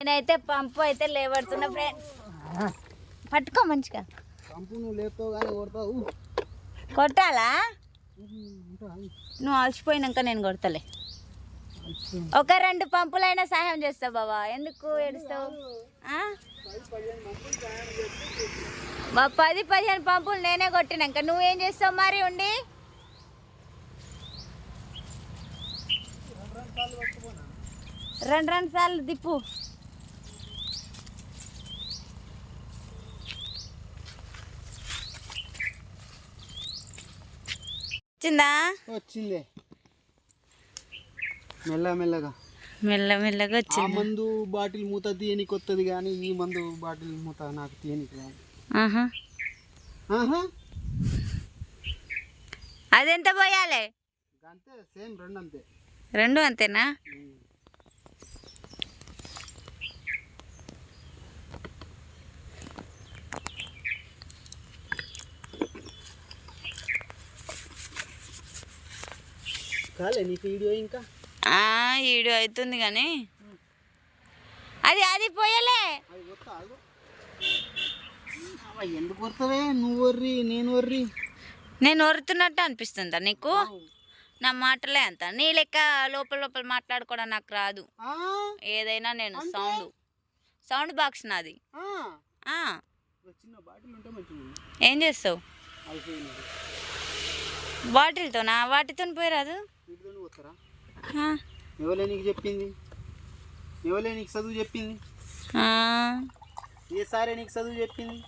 నేనైతే పంపు అయితే లేబడుతున్నా ఫ్రెండ్స్ పట్టుకో మంచిగా. పంపు నువ్వు లేపుతావు కానీ కొడతావు. కొట్టాలా నువ్వు అలసిపోయినాక నేను కొడతలే. ఒక రెండు పంపులైనా సహాయం చేస్తావు బాబా ఎందుకు ఏడుస్తావు? పది పదిహేను పంపులు నేనే కొట్టినాక నువ్వేం చేస్తావు మరి ఉండి? రెండు రెండు సార్లు దిప్పు వచ్చిందా? వచ్చిందే. మెల్ల మెల్లగా. మెల్ల మెల్లగా ఆ వచ్చింది? మందు బాటిల్ మూత తీయనికి వస్తుంది కానీ ఈ మందు బాటిల్ మూత నాకు తీయనికి రాదు. ఆహా. ఆహా. అదెంత పోయాలి? అంతే సేమ్ రెండు అంతే రెండు అంతేనా? కాలే నీకు వీడియో ఇంకా? అవుతుంది కానీ. అది అది పోయలే. ఎందుకు వస్తావే నువ్వు వర్రి నేను వర్రి నేను ఒరుతున్నట్టు అనిపిస్తుందా నీకు? నా మాటలే అంత. నీ లెక్క లోపల లోపల మాట్లాడుకోవడం నాకు రాదు. ఏదైనా నేను సౌండ్ సౌండ్ బాక్స్ నాది. ఏం చేస్తావు? బాటిల్తోనా? వాటితో పోయిరాదు వీటితో ఎవలే నీకు చెప్పింది? ఎవలే నీకు చదువు చెప్పింది? ఏ సారే నీకు చదువు చెప్పింది?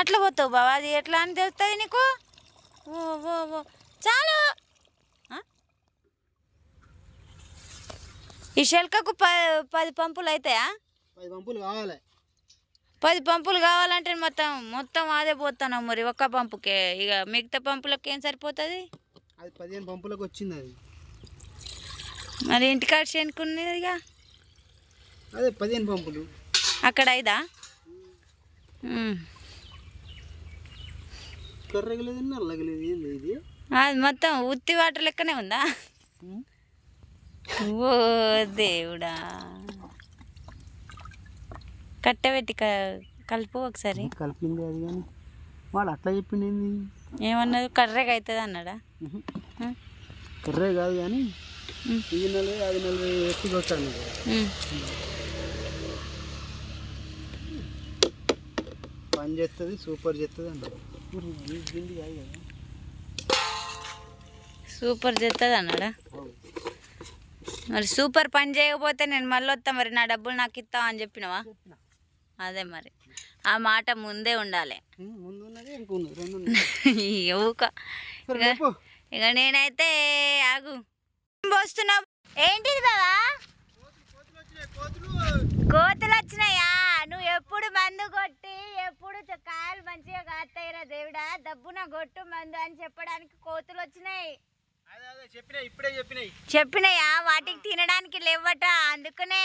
అట్లా పోతావు బాబా అది ఎట్లా అని తెలుస్తుంది నీకు? ఓ ఓ ఓ చాలు? ఈ శెల్కకు పది పంపులు అవుతాయా పది పంపులు కావాలి. పది పంపులు కావాలంటే మొత్తం మొత్తం అదే పోతాను మరి ఒక్క పంపుకే. ఇక మిగతా పంపులకు ఏం సరిపోతుంది? అది పదిహేను పంపులకు వచ్చింది అది. మరి ఇంటికాడ చేనుకున్నది ఇక? అదే పదిహేను పంపులు. అక్కడ ఐదా? ఉమ్. కర్రగలేదు నల్లగలేదు ఏంది ఇది. అది మొత్తం ఉత్తి వాటర్ లెక్కనే ఉందా? ఓ దేవుడా. కట్టబెట్టి కలుపు ఒకసారి. కలిపింది అది కానీ? వాడు అట్లా చెప్పింది ఏంది ఏమన్నది కర్రెగా అవుతుంది అన్నాడా? కర్రే కాదు కానీ. ఇది నలభై అది నలభై ఎత్తుకు వచ్చాను. పని చేస్తుంది సూపర్ చేస్తుంది కదా సూపర్ చేస్తుంది అన్నాడా. మరి సూపర్ పని చేయకపోతే నేను మళ్ళీ వస్తా మరి నా డబ్బులు నాకు ఇస్తావా అని చెప్పినవా? చెప్పిన. అదే మరి. ఆ మాట ముందే ఉండాలి. ఊక. ఇక నేనైతే ఆగు. పోస్తున్నావు ఏంటిది బావా? కోతులు వచ్చినాయా? నువ్వు ఎప్పుడు మందు కొట్టి ఎప్పుడు కాయలు మంచిగా కాస్తాయిరా దేవుడా? దబ్బున కొట్టు మందు అని చెప్పడానికి కోతులు వచ్చినాయి. అదే అదే చెప్పినాయి ఇప్పుడే చెప్పినాయి. చెప్పినాయా? వాటికి తినడానికి లేవట అందుకనే.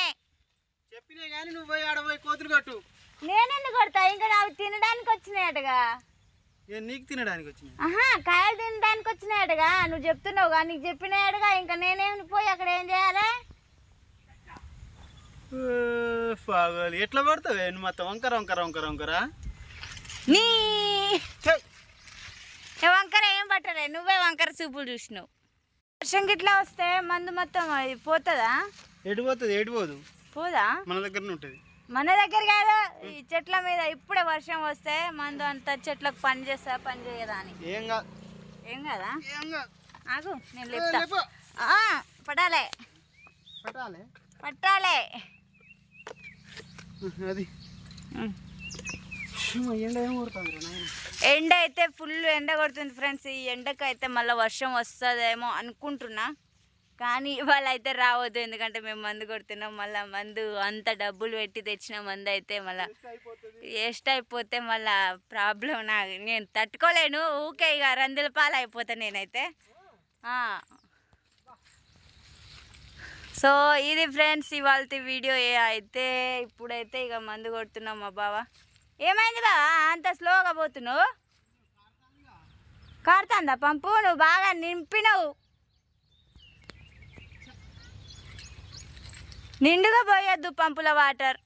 చెప్పినాయి కానీ నువ్వు పోయి ఆడ పోయి కోతులు కట్టు. నేనెందుకు కొడతా? ఇంకా అవి తినడానికి వచ్చినాయటగా. నేను నీకు తినడానికి వచ్చినాయి? ఆహా కాయలు తినడానికి వచ్చినాయటగా. నువ్వు చెప్తున్నావుగా నీకు చెప్పినాయటగా. ఇంకా నేనేమి పోయి అక్కడ ఏం చేయాలి? పాగలు ఎట్లా పడతావే నువ్వు మొత్తం వంకర వంకర వంకర వంకరా. నీ వంకర ఏం పట్టలే. నువ్వే వంకర చూపులు చూసినావు. వర్షం గిట్లా వస్తే మందు మొత్తం పోతుందా? ఎటు పోతుంది? ఎటు పోదు? మన దగ్గరనే ఉంటుంది. మన దగ్గర కాదు ఈ చెట్ల మీద ఇప్పుడే వర్షం వస్తే మందు అంత చెట్లకు పని చేస్తా పని చేయదా అని ఏం కాదు? ఏం కదా. ఆగు నేను లేపుతా. పడాలే పట్టాలి. పట్టాలే? అది. ఎండ అయితే ఫుల్ ఎండ కొడుతుంది ఫ్రెండ్స్. ఈ ఎండకు అయితే మళ్ళీ వర్షం వస్తుందేమో అనుకుంటున్నా. కానీ ఇవాళ అయితే రావద్దు. ఎందుకంటే మేము మందు కొడుతున్నాం. మళ్ళీ మందు అంత డబ్బులు పెట్టి తెచ్చిన మందు అయితే మళ్ళీ వేస్ట్ అయిపోతే మళ్ళీ ప్రాబ్లం నాకు నేను తట్టుకోలేను. ఊకే ఇక రందుల పాలు అయిపోతా నేనైతే. సో ఇది ఫ్రెండ్స్ ఇవాళ వీడియో అయితే ఇప్పుడైతే ఇక మందు కొడుతున్నాం మా బావ. ఏమైంది బావా? అంత స్లోగా పోతున్నావు? కారుతుందా? పంపు? నువ్వు బాగా నింపినవు. నిండుగా పోయొద్దు పంపుల వాటర్.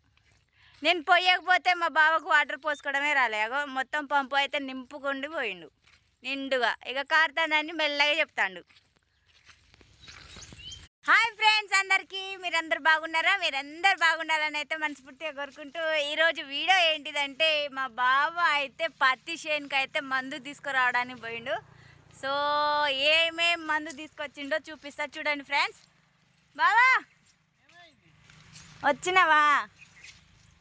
నేను పోయకపోతే మా బావకు వాటర్ పోసుకోవడమే రాలే. అగో మొత్తం పంపు అయితే నింపుకుండి పోయిండు. నిండుగా. ఇక కారుతుందని మెల్లగా చెప్తాండు. హాయ్ ఫ్రెండ్స్ అందరికీ. మీరందరు బాగున్నారా? మీరందరు బాగుండాలని అయితే మనస్ఫూర్తిగా కోరుకుంటూ ఈరోజు వీడియో ఏంటిదంటే మా బావ అయితే పత్తి చేనుకి అయితే మందు తీసుకురావడానికి పోయిండు. సో ఏమేం మందు తీసుకొచ్చిండో చూపిస్తా. చూడండి ఫ్రెండ్స్. బావా! వచ్చినావా?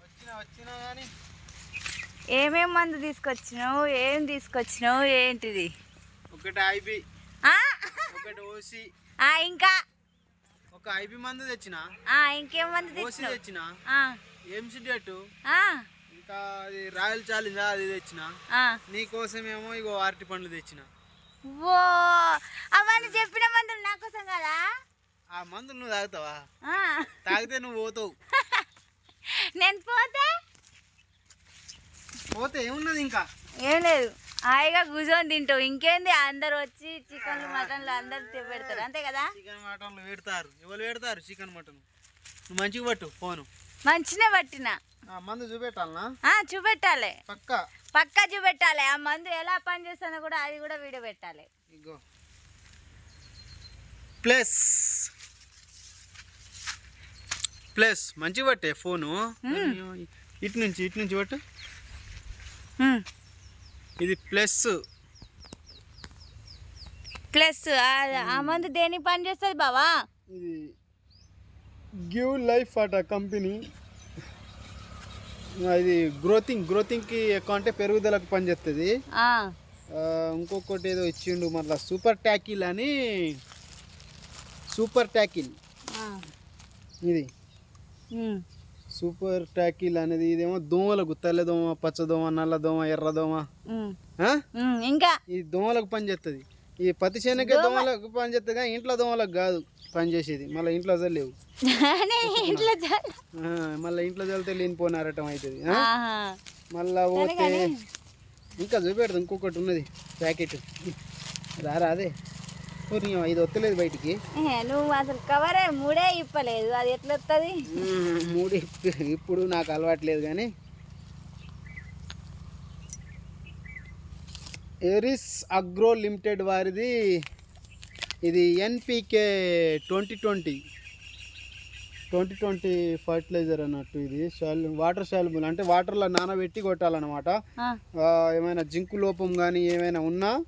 వచ్చినా వచ్చినా కానీ ఏమేం మందు తీసుకొచ్చినావు? ఏం తీసుకొచ్చినావు? ఏంటిది? ఒకటి ఐబి. ఆ? ఒకటి ఓసి. ఆ, ఇంకా? ఒక ఐబి మందు తెచ్చిన. ఆ, ఇంకేం మందు ఓసి తెచ్చిన. ఆ, ఎంసిడెట్ ఆ, ఇంకా అది రాయల్ ఛాలెంజ్ అది తెచ్చిన. ఆ. నీకోసమేమో ఇగో అరటి పండ్లు తెచ్చిన. ఓ అవన్నీ చెప్పిన మందులు నా కోసం కదా ఆ మందులు నువ్వు తాగుతావా. తాగితే నువ్వు పోతావు. నేను పోతే? పోతే ఏమున్నది ఇంకా? ఏం లేదు. హాయిగా కూర్చొని తింటావు. ఇంకేంది? అందరు వచ్చి చికెన్లు మటన్లు అందరు పెడతారు. అంతే కదా? చికెన్ మటన్లు పెడతారు. ఎవరు పెడతారు చికెన్ మటన్? నువ్వు మంచిగా పట్టు ఫోను. మంచినే పట్టిన. ఆ మందు చూపెట్టాలనా? చూపెట్టాలి. పక్క. పక్కా చూపెట్టాలి. ఆ మందు ఎలా పనిచేస్తుందో కూడా అది కూడా వీడియో పెట్టాలి. ప్లస్. ప్లస్ మంచిగా పట్టే ఫోను. ఇటు నుంచి ఇటు నుంచి పట్టు. ఇది ప్లస్. ప్లస్ ఆ- మందు దేనికి పని చేస్తుంది బావా? ఇది గివ్ లైఫ్ అట కంపెనీ. ఇది గ్రోతింగ్ గ్రోతింగ్కి ఎక్కువ అంటే పెరుగుదలకు పనిచేస్తుంది ఇంకొకటి ఏదో ఇచ్చిండు మళ్ళీ సూపర్ ట్యాకిల్ అని. Super tackle. ఇది. సూపర్ ట్యాకిల్ అనేది ఇదేమో దోమలకు తెల్ల దోమ పచ్చ దోమ నల్ల దోమ ఎర్ర దోమ. ఇంకా? ఈ దోమలకు పనిచేస్తుంది ఈ పత్తి చేనకే దోమలకు పనిచేస్తుంది కానీ ఇంట్లో దోమలకు కాదు పనిచేసేది మళ్ళీ ఇంట్లో చల్లేవు మళ్ళీ ఇంట్లో చల్లితే లేనిపోయిన అరటం అవుతుంది. మళ్ళా పోతే ఇంకా చూపెడదు ఇంకొకటి ఉన్నది ప్యాకెట్. రారా అదే. ఇది వస్తలేదు బయటికి. నువ్వు అసలు కవరే మూడే ఇప్పలేదు అది ఎట్లా వస్తుంది మూడు ఇప్- ఇప్పుడు నాకు అలవాట్లేదు కానీ. ఎరిస్ అగ్రో లిమిటెడ్ వారిది ఇది NPK twenty twenty. Twenty twenty fertiliser అన్నట్టు ఇది. సాల్ వాటర్ సాల్యుబుల్ అంటే వాటర్లో నానబెట్టి కొట్టాలన్నమాట. ఏమైనా జింకు లోపం కానీ ఏమైనా ఉన్నా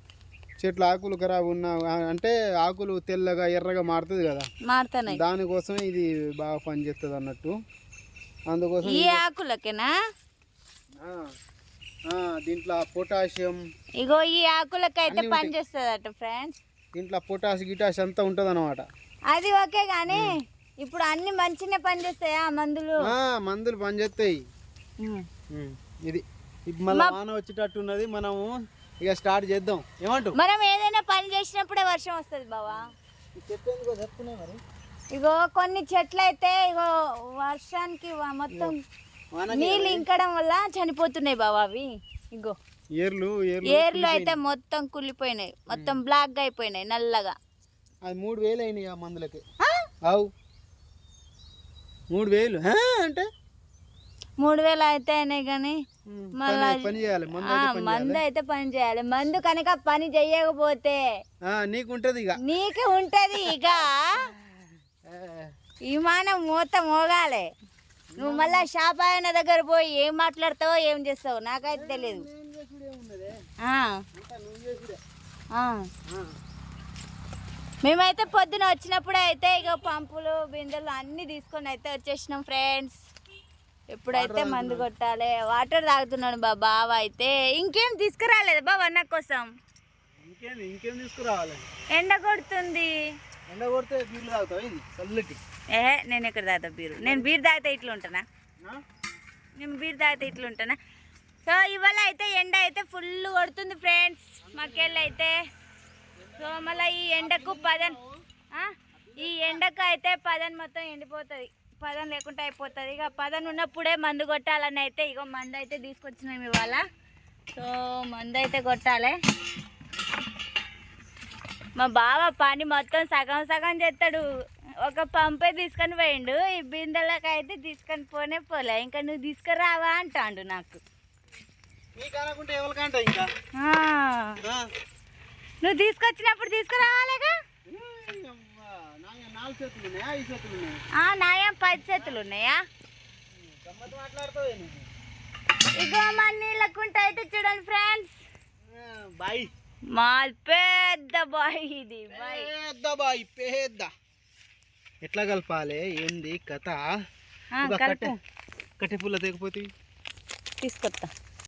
చెట్ల ఆకులు ఖరాబ్ ఉన్నా అంటే ఆకులు తెల్లగా ఎర్రగా మారుతుంది కదా. మారుతున్నాయి. దానికోసం ఇది బాగా పనిచేస్తుంది అన్నట్టు. అందుకోసం ఈ ఆకులకేనా? ఆ, ఆ, దీంట్లో పొటాషియం ఇగో ఈ ఆకులకైతే పని చేస్తుంది అట ఫ్రెండ్స్. దీంట్లో పొటాష్ గిటాష్ అంతా ఉంటుంది అనమాట అది ఓకే కానీ ఇప్పుడు అన్ని మంచిగా పని చేస్తాయా ఆ మందులు మందులు పనిచేస్తాయి ఇది ఇప్పుడు మళ్ళీ వాన వచ్చేటట్టు ఉన్నది మనము. ఇక స్టార్ట్ చేద్దాం. ఏమంటావు మనం ఏదైనా పని చేసినప్పుడే వర్షం వస్తుంది బావా. చెప్పేందుకో చెప్తున్నాయి మరి? ఇగో కొన్ని చెట్లు అయితే ఇగో వర్షానికి వ- మొత్తం నీళ్ళు ఇంకడం వల్ల చనిపోతున్నాయి బావా అవి. ఇగో. ఏర్లు ఏర్లు ఏర్లు అయితే మొత్తం కుళ్ళిపోయినాయి. మొత్తం బ్లాక్గా అయిపోయినాయి నల్లగా. అది మూడు వేలు అయినాయి ఆ మందులకి. ఆ? అవు. మూడు వేలు హా? అంటే? మూడు వేలు అయితే అయినాయి కానీ మళ్ళా పని- పని చేయాలి. మందు అయితే పని చేయాలి. మందు కనుక పని చేయకపోతే ఆ, నీకు ఉంటుంది ఇక. నీకు ఉంటది ఇక. విమానం మూత మోగాలి. నువ్వు మళ్ళా షాప్ ఆయన దగ్గర పోయి ఏం మాట్లాడతావో ఏం చేస్తావో నాకైతే తెలియదు ఆ, ఆ. మేమైతే పొద్దున వచ్చినప్పుడే అయితే ఇక పంపులు బిందెలు అన్నీ తీసుకొని అయితే వచ్చేసినాం ఫ్రెండ్స్. ఎప్పుడైతే మందు కొట్టాలి వాటర్ తాగుతున్నాడు బా బావ అయితే ఇంకేం తీసుకురాలేదు బావ అన్న కోసం? ఇంకేం తీసుకురావాలి? ఎండ కొడుతుంది. ఎండ కొడితే నీళ్ళు తాగుతావు ఇది చల్లటి. ఏహే నేను ఎక్కడ తాగుతా బీరు? నేను బీర్ తాగితే ఇట్లా ఉంటానా? నేను బీర్ తాగితే ఇట్లా ఉంటానా? సో ఇవాళ అయితే ఎండ అయితే ఫుల్ కొడుతుంది ఫ్రెండ్స్ మాకెళ్ళి అయితే సో మళ్ళీ ఈ ఎండకు పదన్? ఈ ఎండకు అయితే పదన్ మొత్తం ఎండిపోతుంది. పదన్ లేకుండా అయిపోతుంది. ఇక పదన్ ఉన్నప్పుడే మందు కొట్టాలని అయితే ఇగో మందు అయితే తీసుకొచ్చినాం ఇవాళ. సో మందు అయితే కొట్టాలి. మా బావ పని మొత్తం సగం సగం చేస్తాడు. ఒక పంపే తీసుకొని పోయిండు. ఈ బిందెలకు అయితే తీసుకొని పోనే పోలే. ఇంకా నువ్వు తీసుకురావా అంటాండు నాకు. నువ్వు తీసుకొచ్చినప్పుడు తీసుకురావాలిగా ఏయ్ అవ్వా, నా నాలుగు చేతులు ఉన్నాయా ఐదు చేతులు ఉన్నాయా ఆ, నాయం పది చేతులు ఉన్నాయా ఇగో మన నీళ్ళకుంటే అయితే చూడండి ఫ్రెండ్స్. బాయ్. మా పెద్ద బాయ్ ఇది పెద్ద బాయ్ పెద్ద. ఎట్లా కలపాలి? ఏంది? కథ? కట్టె. పుల్ల తెగిపోతే తీసుకొస్తా